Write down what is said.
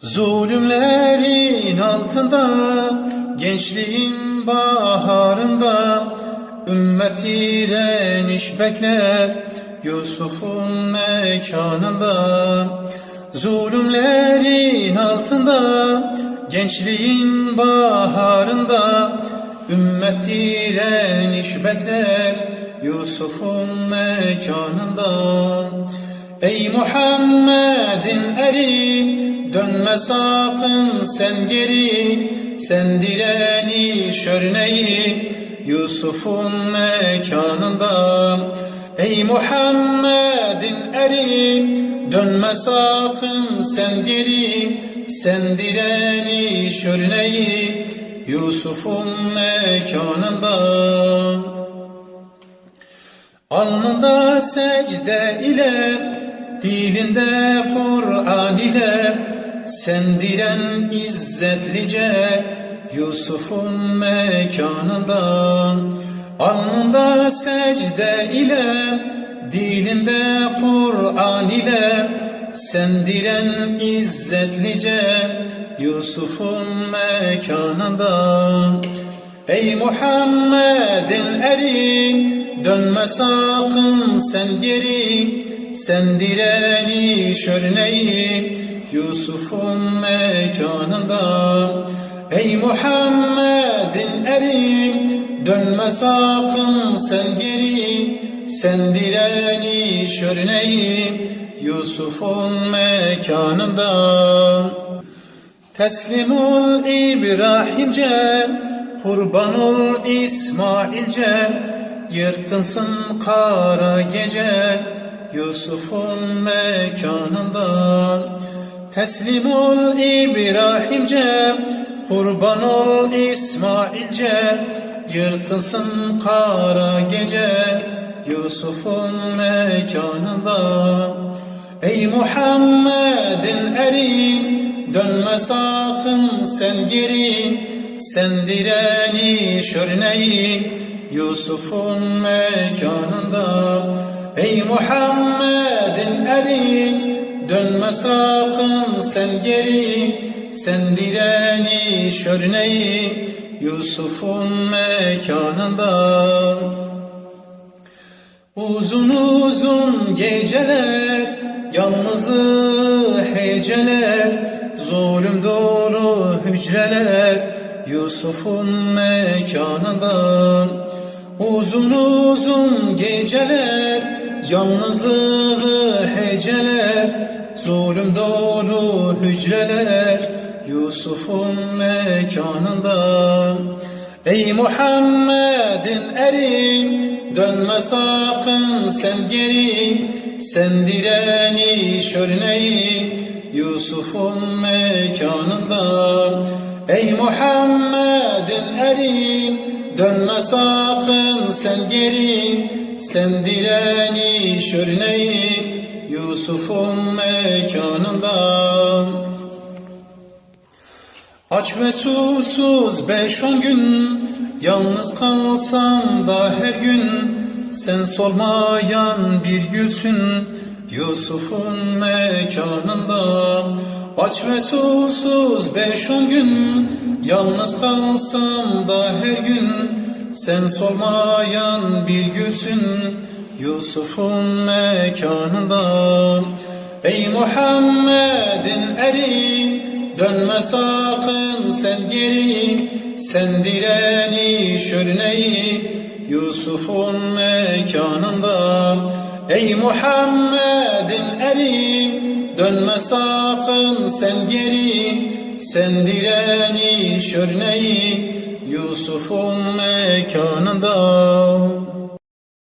Zulümlerin altında, gençliğin baharında Ümmet direniş bekler Yusuf'un mekanında. Zulümlerin altında, gençliğin baharında Ümmet direniş bekler Yusuf'un mekanında. Ey Muhammed'in eri Dönme sakın sen geri Sen direniş örneği Yusuf'un mekanında Ey Muhammed'in eri. Dönme sakın sen geri Sen direniş örneği Yusuf'un mekanında. Alnında secde ile, dilinde Kur'an ile, sen diren izzetlice Yusuf'un mekanından. Alnında secde ile, dilinde Kur'an ile, sen diren izzetlice Yusuf'un mekanından. Ey Muhammed'in eri Dönme sakın sen geri Sen direniş örneği Yusuf'un mekanında Ey Muhammed'in eri Dönme sakın sen geri Sen direniş örneği Yusuf'un mekanında. Teslim ol İbrahimce Kurban ol İsmailce Yırtınsın kara gece Yusuf'un mekanından Teslim ol İbrahimce Kurban ol İsmailce Yırtınsın kara gece Yusuf'un mekanından Ey Muhammed'in eri Dönme sakın sen geri Sen direniş örneği Yusuf'un mekanında. Ey Muhammed'in eri Dönme sakın sen geri Sen direniş örneği Yusuf'un mekanında. Uzun uzun geceler Yalnızlığı heceler Zulüm dolu hücreler Yusuf'un mekanında. Uzun uzun geceler Yalnızlığı heceler Zulüm dolu hücreler. Yusuf'un mekanında. Ey Muhammed'in eri Dönme sakın sen geri Sen direniş örneği Yusuf'un mekanında. Ey Muhammed'in eri Dönme sakın sen geri Sen direniş örneği Yusuf'un mekanında Aç ve susuz beş on gün Yalnız kalsam da her gün. Sen solmayan bir gülsün Yusuf'un mekanında Aç ve susuz beş on gün Yalnız kalsam da her gün Sen solmayan bir gülsün Yusuf'un mekanında. Ey Muhammed'in eri Dönme sakın sen geri. Sen direniş örneği Yusuf'un mekanında. Ey Muhammed'in eri Dönme sakın sen geri. Sen direniş örneği Yusuf'un mekanında